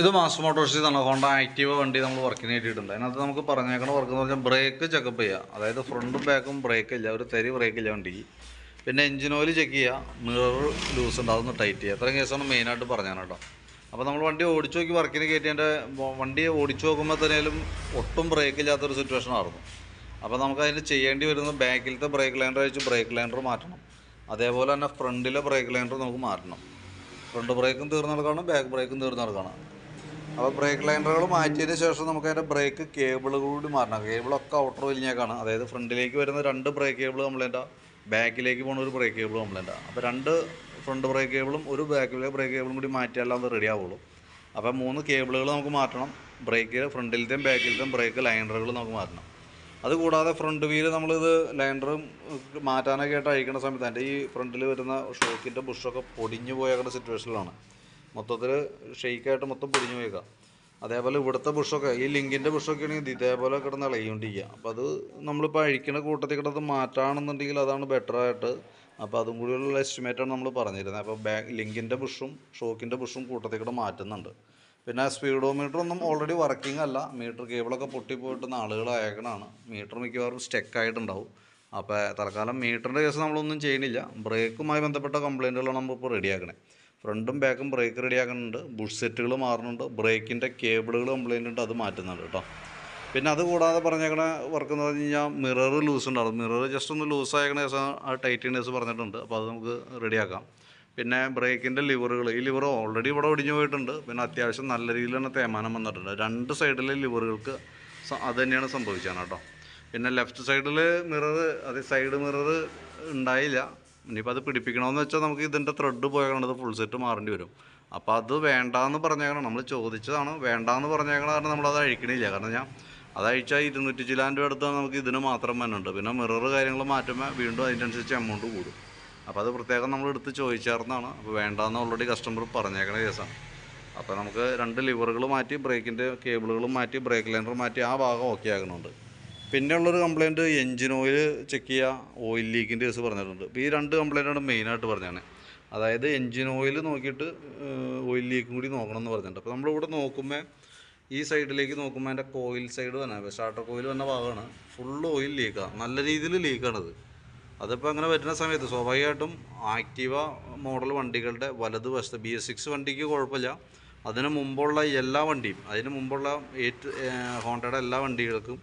ഇത് മാസ് മോട്ടോഴ്സിൽ തന്നെ Honda Activa വണ്ടി നമ്മൾ വർക്കിന് കിട്ടിയിട്ടുണ്ട് അതിനകത്ത് നമുക്ക് പറഞ്ഞേക്കണ വർക്ക് എന്ന് പറഞ്ഞാൽ ബ്രേക്ക് ചെക്കപ്പ് ചെയ്യുക അതായത് ഫ്രണ്ടും ബാക്കും ബ്രേക്ക് ഇല്ല. ഒരു തരി ബ്രേക്ക് ഇല്ല വണ്ടിക്ക്. പിന്നെ എഞ്ചിൻ ഓയിൽ ചെക്ക് ചെയ്യുക മിറർ ലൂസ് ഉണ്ട്. അതൊന്ന് ടൈറ്റ് ചെയ്യുക അത്രയും കേസാണ് മെയിനായിട്ട് പറഞ്ഞാൽ കേട്ടോ. അപ്പോൾ നമ്മൾ വണ്ടി ഓടിച്ചു നോക്കി വർക്കിന് കയറ്റിയതിന്റെ വണ്ടി ഓടിച്ചു നോക്കുമ്പോൾ തന്നെയും ഒട്ടും ബ്രേക്ക് ഇല്ലാത്തൊരു സിറ്റുവേഷൻ ആയിരുന്നു. അപ്പോൾ നമുക്ക് അതിന് ചെയ്യേണ്ടി വരുന്നത് ബാക്കിലത്തെ ബ്രേക്ക് ലൈൻഡർ വെച്ച് ബ്രേക്ക് ലൈൻഡർ മാറ്റണം. അതേപോലെ തന്നെ ഫ്രണ്ടിലെ ബ്രേക്ക് ലൈൻഡർ നമുക്ക് മാറ്റണം. ഫ്രണ്ട് ബ്രേക്കും തീർന്നു നടക്കണം ബാക്ക് ബ്രേക്കും തീർന്നു നടക്കണം അപ്പോൾ ബ്രേക്ക് ലൈനറുകൾ മാറ്റിയതിന് ശേഷം നമുക്ക് അതിന്റെ ബ്രേക്ക് കേബിളുകൾ കൂടി മാറണം. കേബിളൊക്കെ ഔട്ടർ വലിഞ്ഞേക്കാണ് അതായത് ഫ്രണ്ടിലേക്ക് വരുന്ന രണ്ട് ബ്രേക്ക് കേബിൾ കംപ്ലൈന്റ് ബാക്കിലേക്ക് പോകുന്ന ഒരു ബ്രേക്ക് കേബിൾ കംപ്ലൈന്റ് അപ്പോൾ രണ്ട് ഫ്രണ്ട് ബ്രേക്ക് കേബിളും ഒരു ബാക്കിലെ ബ്രേക്ക് കേബിളും കൂടി മാറ്റിയാലും അത് റെഡി ആവുള്ളൂ. അപ്പോൾ മൂന്ന് കേബിളുകൾ നമുക്ക് മാറ്റണം. ബ്രേക്ക് ഫ്രണ്ടിലത്തെയും ബാക്കിലത്തെയും ബ്രേക്ക് ലൈനറുകൾ നമുക്ക് മാറ്റണം. അതുകൂടാതെ ഫ്രണ്ട് വീൽ നമ്മളിത് ലൈനറും മാറ്റാനൊക്കെ ആയിട്ട് അഴിക്കുന്ന സമയത്ത് എന്റെ ഈ ഫ്രണ്ടിൽ വരുന്ന ഷോക്കിന്റെ ബുഷൊക്കെ പൊടിഞ്ഞു പോയേക്കുന്ന സിറ്റുവേഷനിലാണ് മൊത്തത്തിൽ ഷെയ്ക്കായിട്ട് മൊത്തം പൊടിഞ്ഞു പോയേക്കാം. അതേപോലെ ഇവിടുത്തെ ബുഷൊക്കെ ഈ ലിങ്കിന്റെ ബുഷൊക്കെ ആണെങ്കിൽ ഇതേപോലെ കിടന്ന് ഇളകിക്കൊണ്ടിരിക്കുക അപ്പോൾ അത് നമ്മളിപ്പോൾ അഴിക്കുന്ന കൂട്ടത്തിൽ കിടന്ന് മാറ്റാണെന്നുണ്ടെങ്കിൽ അതാണ് ബെറ്ററായിട്ട് അപ്പോൾ അതും കൂടിയുള്ള എസ്റ്റിമേറ്റാണ് നമ്മൾ പറഞ്ഞിരുന്നത്. അപ്പോൾ ബാക്ക് ലിങ്കിന്റെ ബുഷും ഷോക്കിന്റെ ബുഷും കൂട്ടത്തിൽ കൂടെ മാറ്റുന്നുണ്ട്. പിന്നെ സ്പീഡോമീറ്റർ ഒന്നും ഓൾറെഡി വർക്കിംഗ് അല്ല. മീറ്റർ കേബിളൊക്കെ പൊട്ടിപ്പോയിട്ട് നാളുകൾ അയക്കണമാണ് മീറ്റർ മിക്കവാറും സ്റ്റക്ക് ആയിട്ടുണ്ടാവും. അപ്പോൾ തൽക്കാലം മീറ്ററിന്റെ കേസ് നമ്മളൊന്നും ചെയ്യുന്നില്ല. ബ്രേക്കുമായി ബന്ധപ്പെട്ട കംപ്ലയിന്റുകളാണ് നമ്മളിപ്പോൾ റെഡിയാക്കണേ ഫ്രണ്ടും ബാക്കും ബ്രേക്ക് റെഡിയാക്കുന്നുണ്ട്. ബുഷ് സെറ്റുകൾ മാറുന്നുണ്ട്. ബ്രേക്കിന്റെ കേബിളുകൾ കംപ്ലയിന്റ് ഉണ്ട്. അത് മാറ്റുന്നുണ്ട് കേട്ടോ. പിന്നെ അത് കൂടാതെ പറഞ്ഞേക്കണ വർക്ക് എന്ന് പറഞ്ഞു കഴിഞ്ഞാൽ മിറർ ലൂസ് ഉണ്ടാവും. മിറർ ജസ്റ്റ് ഒന്ന് ലൂസ് ആയക്കണ ആ ടൈറ്റിനേഴ്സ് പറഞ്ഞിട്ടുണ്ട്. അപ്പോൾ അത് നമുക്ക് റെഡിയാക്കാം പിന്നെ ബ്രേക്കിന്റെ ലിവറുകൾ ഈ ലിവർ ഓൾറെഡി ഇവിടെ ഒടിഞ്ഞു പോയിട്ടുണ്ട്. പിന്നെ അത്യാവശ്യം നല്ല രീതിയിൽ തന്നെ തേമാനം വന്നിട്ടുണ്ട്. രണ്ട് സൈഡിലെ ലിവറുകൾക്ക് അത് തന്നെയാണ് സംഭവിച്ചത് കേട്ടോ. പിന്നെ ലെഫ്റ്റ് സൈഡിൽ മിറർ അതേ സൈഡ് മിറർ ഉണ്ടായില്ല. ഇനിയിപ്പോൾ അത് പിടിപ്പിക്കണമെന്ന് വെച്ചാൽ നമുക്ക് ഇതിന്റെ ത്രെഡ് പോയത് ഫുൾ സെറ്റ് മാറേണ്ടി വരും. അപ്പോൾ അത് വേണ്ടാന്ന് പറഞ്ഞേക്കണം നമ്മൾ ചോദിച്ചതാണ്. വേണ്ടാന്ന് പറഞ്ഞേക്കണ കാരണം നമ്മളത് അഴിക്കണില്ല. കാരണം ഞാൻ അത് അഴിച്ചാൽ ഇരുന്നൂറ്റി രൂപ അടുത്ത് നമുക്ക് ഇതിന് മാത്രം വന്നുണ്ട് പിന്നെ മിറർ കാര്യങ്ങൾ മാറ്റുമ്പോൾ വീണ്ടും അതിനനുസരിച്ച് എമൗണ്ട് കൂടും. അപ്പോൾ അത് പ്രത്യേകം നമ്മൾ എടുത്ത് ചോദിച്ചേർന്നാണ് അപ്പോൾ വേണ്ടാന്ന് ഓൾറെഡി കസ്റ്റമർ പറഞ്ഞേക്കണ കേസാണ്. അപ്പോൾ നമുക്ക് രണ്ട് ലിവറുകൾ മാറ്റി ബ്രേക്കിന്റെ കേബിളുകളും മാറ്റി ബ്രേക്ക് ലൈനർ മാറ്റി ആ ഭാഗം ഓക്കെ ആക്കുന്നുണ്ട് പിന്നെ ഉള്ളൊരു കംപ്ലയിന്റ് എൻജിൻ ഓയിൽ ചെക്ക് ചെയ്യുക ഓയിൽ ലീക്കിന്റെ കേസ് പറഞ്ഞിട്ടുണ്ട്. അപ്പോൾ ഈ രണ്ട് കംപ്ലയിന്റാണ് മെയിനായിട്ട് പറഞ്ഞത് അതായത് എൻജിൻ ഓയിൽ നോക്കിയിട്ട് ഓയിൽ ലീക്കും കൂടി നോക്കണം എന്ന് പറഞ്ഞിട്ടുണ്ട്. അപ്പോൾ നമ്മളിവിടെ നോക്കുമ്പോൾ ഈ സൈഡിലേക്ക് നോക്കുമ്പോൾ അതിന്റെ കോയിൽ സൈഡ് തന്നെ സ്റ്റാർട്ടർ കോയിൽ വന്ന ഭാഗമാണ്. ഫുൾ ഓയിൽ ലീക്കാണ് നല്ല രീതിയിൽ ലീക്കാണത് അതിപ്പോൾ അങ്ങനെ വരുന്ന സമയത്ത് സ്വാഭാവികമായിട്ടും ആക്റ്റീവ മോഡൽ വണ്ടികളുടെ വലത് വശത്ത് ബി എസ് സിക്സ് വണ്ടിക്ക് കുഴപ്പമില്ല. അതിന് മുമ്പുള്ള എല്ലാ വണ്ടിയും അതിന് മുമ്പുള്ള ഏറ്റ് ഹോണ്ടയുടെ എല്ലാ വണ്ടികൾക്കും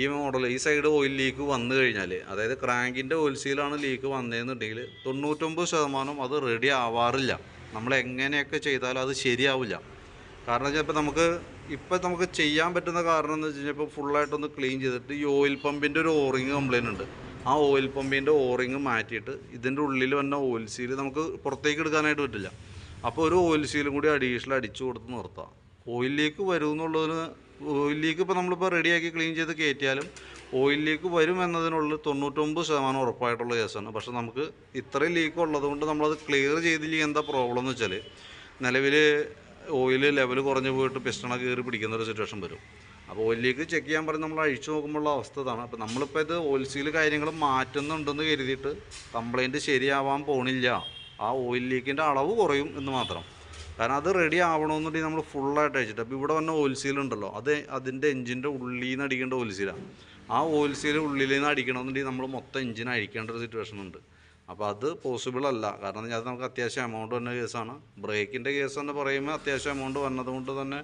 ഈ മോഡൽ ഈ സൈഡ് ഓയിൽ ലീക്ക് വന്നു കഴിഞ്ഞാൽ അതായത് ക്രാങ്കിന്റെ ഓയിൽ സീലാണ് ലീക്ക് വന്നതെന്നുണ്ടെങ്കിൽ തൊണ്ണൂറ്റൊമ്പത് ശതമാനം അത് റെഡി ആവാറില്ല. നമ്മൾ എങ്ങനെയൊക്കെ ചെയ്താലും അത് ശരിയാവില്ല. കാരണം വെച്ചാൽ നമുക്ക് ഇപ്പം നമുക്ക് ചെയ്യാൻ പറ്റുന്ന കാരണം എന്ന് വെച്ച് കഴിഞ്ഞാൽ ഇപ്പോൾ ഫുള്ളായിട്ടൊന്ന് ക്ലീൻ ചെയ്തിട്ട് ഈ ഓയിൽ പമ്പിന്റെ ഒരു ഓറിങ് കംപ്ലൈന്റ് ഉണ്ട്. ആ ഓയിൽ പമ്പിന്റെ ഓറിങ് മാറ്റിയിട്ട് ഇതിന്റെ ഉള്ളിൽ വന്ന ഓയിൽ സീൽ നമുക്ക് പുറത്തേക്ക് എടുക്കാനായിട്ട് പറ്റില്ല. അപ്പോൾ ഒരു ഓയിൽ സീലും കൂടി അഡീഷണൽ അടിച്ചു കൊടുത്ത് നിർത്താം. ഓയിലിലേക്ക് വരുമെന്നുള്ളതിന് ഓയിൽ ലീക്ക് ഇപ്പോൾ നമ്മളിപ്പോൾ റെഡിയാക്കി ക്ലീൻ ചെയ്ത് കയറ്റിയാലും ഓയിൽ ലീക്ക് വരും എന്നതിനുള്ള തൊണ്ണൂറ്റൊമ്പത് ശതമാനം ഉറപ്പായിട്ടുള്ള കേസാണ്. പക്ഷേ നമുക്ക് ഇത്രയും ലീക്ക് ഉള്ളതുകൊണ്ട് നമ്മളത് ക്ലിയർ ചെയ്തില്ലെങ്കിൽ എന്താ പ്രോബ്ലം എന്ന് വെച്ചാൽ നിലവിൽ ഓയിൽ ലെവൽ കുറഞ്ഞു പോയിട്ട് പിസ്റ്റണ കയറി പിടിക്കുന്ന ഒരു സിറ്റുവേഷൻ വരും. അപ്പോൾ ഓയിൽ ലീക്ക് ചെക്ക് ചെയ്യാൻ പറഞ്ഞ് നമ്മൾ അഴിച്ചു നോക്കുമ്പോഴുള്ള അവസ്ഥ ഇതാണ്. അപ്പോൾ നമ്മളിപ്പോൾ ഇത് ഓയിൽ സീൽ കാര്യങ്ങൾ മാറ്റുന്നുണ്ടെന്ന് കരുതിയിട്ട് കംപ്ലയിന്റ് ശരിയാവാൻ പോണില്ല. ആ ഓയിൽ ലീക്കിന്റെ അളവ് കുറയും എന്ന് മാത്രം. കാരണം അത് റെഡി ആവണമെന്നുണ്ടെങ്കിൽ നമ്മൾ ഫുള്ളായിട്ട് അയച്ചിട്ട്. അപ്പോൾ ഇവിടെ വന്ന ഓയിൽ സീൽ ഉണ്ടല്ലോ അത് അതിന്റെ എഞ്ചിന്റെ ഉള്ളിൽ നിന്ന് അടിക്കേണ്ട ഓയിൽ സീലാണ് ആ. ഓയിൽ സീൽ ഉള്ളിൽ നിന്ന് അടിക്കണമെന്നുണ്ടെങ്കിൽ നമ്മൾ മൊത്തം എഞ്ചിൻ അഴിക്കേണ്ട ഒരു സിറ്റുവേഷൻ ഉണ്ട്. അപ്പോൾ അത് പോസിബിൾ അല്ല. കാരണം അത് നമുക്ക് അത്യാവശ്യം എമൗണ്ട് വന്ന കേസാണ് ബ്രേക്കിന്റെ കേസ് എന്ന് പറയുമ്പോൾ അത്യാവശ്യം എമൗണ്ട് വന്നതുകൊണ്ട് തന്നെ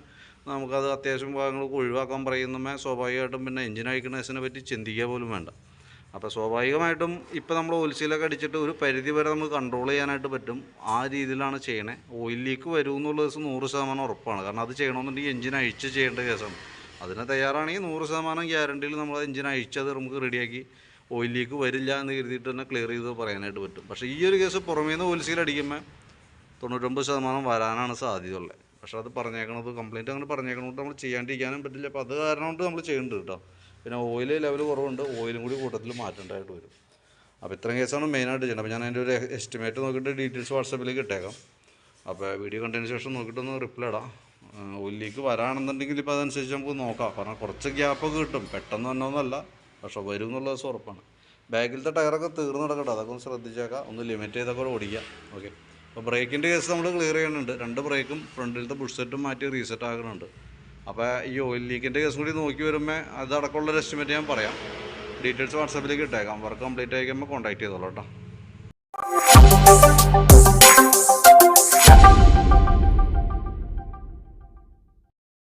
നമുക്കത് അത്യാവശ്യം ഭാഗങ്ങൾ ഒഴിവാക്കാൻ പറയുന്നമേ സ്വാഭാവികമായിട്ടും പിന്നെ എഞ്ചിൻ അഴിക്കുന്ന കേസിനെ പറ്റി ചിന്തിക്കുക പോലും വേണ്ട. അപ്പോൾ സ്വാഭാവികമായിട്ടും ഇപ്പോൾ നമ്മൾ ഓയിൽ അടിച്ചിട്ട് ഒരു പരിധി വരെ നമുക്ക് കൺട്രോൾ ചെയ്യാനായിട്ട് പറ്റും. ആ രീതിയിലാണ് ചെയ്യണേ. ഓയിൽ ലീക്ക് വരും എന്നുള്ള ദിവസം നൂറ് ശതമാനം ഉറപ്പാണ്. കാരണം അത് ചെയ്യണമെന്നുണ്ടെങ്കിൽ എഞ്ചിൻ അഴിച്ച് ചെയ്യേണ്ട കേസാണ്. അതിന് തയ്യാറാണെങ്കിൽ നൂറ് ശതമാനം ഗ്യാരണ്ടിയിൽ നമ്മൾ എഞ്ചിൻ അഴിച്ചത് നമുക്ക് റെഡിയാക്കി ഓയിൽ ലീക്ക് വരില്ല എന്ന് കരുതിയിട്ട് തന്നെ ക്ലിയർ ചെയ്ത് പറയാനായിട്ട് പറ്റും. പക്ഷേ ഈ ഒരു കേസ് പുറമേ നിന്ന് ഓയിൽ അടിക്കുമ്പോൾ തൊണ്ണൂറ്റൊമ്പത് ശതമാനം വരാനാണ് സാധ്യതയുള്ളത്. പക്ഷേ അത് പറഞ്ഞേക്കണത് കംപ്ലയിന്റ് അങ്ങനെ പറഞ്ഞേക്കണോണ്ട് നമ്മൾ ചെയ്യാണ്ടിരിക്കാനും പറ്റില്ല. അപ്പോൾ അത് കാരണം കൊണ്ട് നമ്മൾ ചെയ്യേണ്ടത് കേട്ടോ. പിന്നെ ഓയിൽ ലെവൽ കുറവുണ്ട് ഓയിലും കൂടി കൂട്ടത്തിൽ മാറ്റേണ്ടതായിട്ട് വരും. അപ്പോൾ ഇത്രയും കേസാണ് മെയിനായിട്ട് ചെയ്യുന്നത് അപ്പോൾ ഞാൻ അതിന്റെ ഒരു എസ്റ്റിമേറ്റ് നോക്കിയിട്ട് ഡീറ്റെയിൽസ് വാട്സപ്പിലേക്ക് ഇട്ടേക്കാം. അപ്പോൾ വീഡിയോ കണ്ടതിന് ശേഷം നോക്കിയിട്ടൊന്ന് റിപ്ലൈ ഇടാം. ഓയിലേക്ക് വരാണെന്നുണ്ടെങ്കിൽ ഇപ്പോൾ അതനുസരിച്ച് നമുക്ക് നോക്കാം. കാരണം കുറച്ച് ഗ്യാപ്പൊക്കെ കിട്ടും. പെട്ടെന്ന് തന്നെ ഒന്നല്ല പക്ഷേ വരും എന്നുള്ള ദിവസം ഉറപ്പാണ്. ബാക്കിലത്തെ ടയറൊക്കെ തീർന്ന് കിടക്കട്ടെ. അതൊക്കെ ഒന്ന് ശ്രദ്ധിച്ചേക്കാം. ഒന്ന് ലിമിറ്റ് ചെയ്തൊക്കെ ഓടിക്കാം. ഓക്കെ അപ്പോൾ ബ്രേക്കിന്റെ കേസ് നമ്മൾ ക്ലിയർ ചെയ്യുന്നുണ്ട്. രണ്ട് ബ്രേക്കും ഫ്രണ്ടിലത്തെ ബുഷ് സെറ്റും മാറ്റി റീസെറ്റ് ആകുന്നുണ്ട് അപ്പോൾ ഈ ഓയിൽ ലീക്കിന്റെ കേസ് കൂടി നോക്കി വരുമ്പോൾ അതടക്കമുള്ള ഒരു എസ്റ്റിമേറ്റ് ഞാൻ പറയാം. ഡീറ്റെയിൽസ് വാട്സാപ്പിലേക്ക് ഇട്ടേക്കാം. വർക്ക് കംപ്ലീറ്റ് ആയിക്കുമ്പോൾ കോൺടാക്ട് ചെയ്തോളൂ കേട്ടോ.